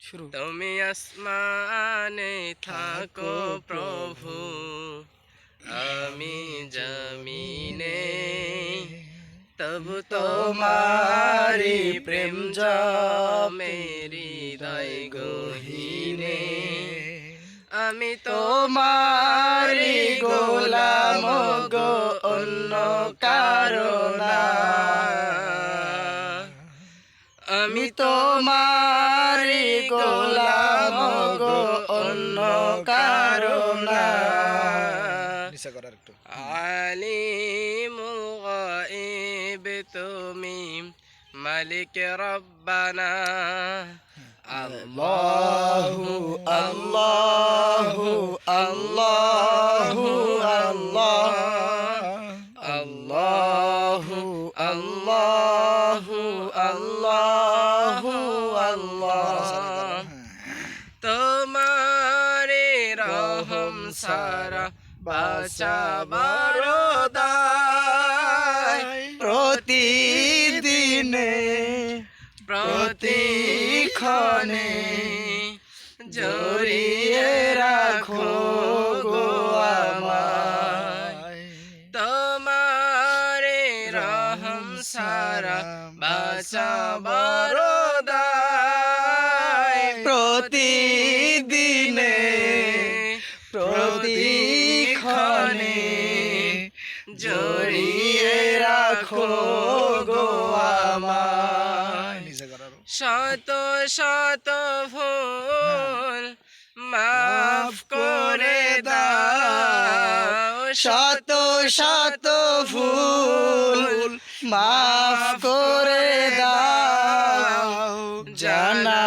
শুরু। তুমি আসমানে থাকো প্রভু। আমি জমিনে। তবু তোমারি প্রেম মেরি হৃদয় গহীনে। আমি তোমারি গোলাম গো অন্য কারণা আমি তোমারি গোলাম গো অন্য কারণা নিচে করার একটু। আলিমুল গাইব তুমি মালিক রব্বানা। আল্লাহু আল্লাহু আল্লাহু আল্লাহ। আল্লাহু আল্লাহু আল্লাহু। সারা বাঁচাবার প্রতিদিনে প্রতিক্ষণে জড়িয়ে রাখো গো তোমারে রহম সারা বাঁচাবার দায় প্রতিক্ষণে জড়িয়ে রাখো গো শত শত ভুল মাফ করে দাও। শত শত ভুল মাফ করে দাও। জানা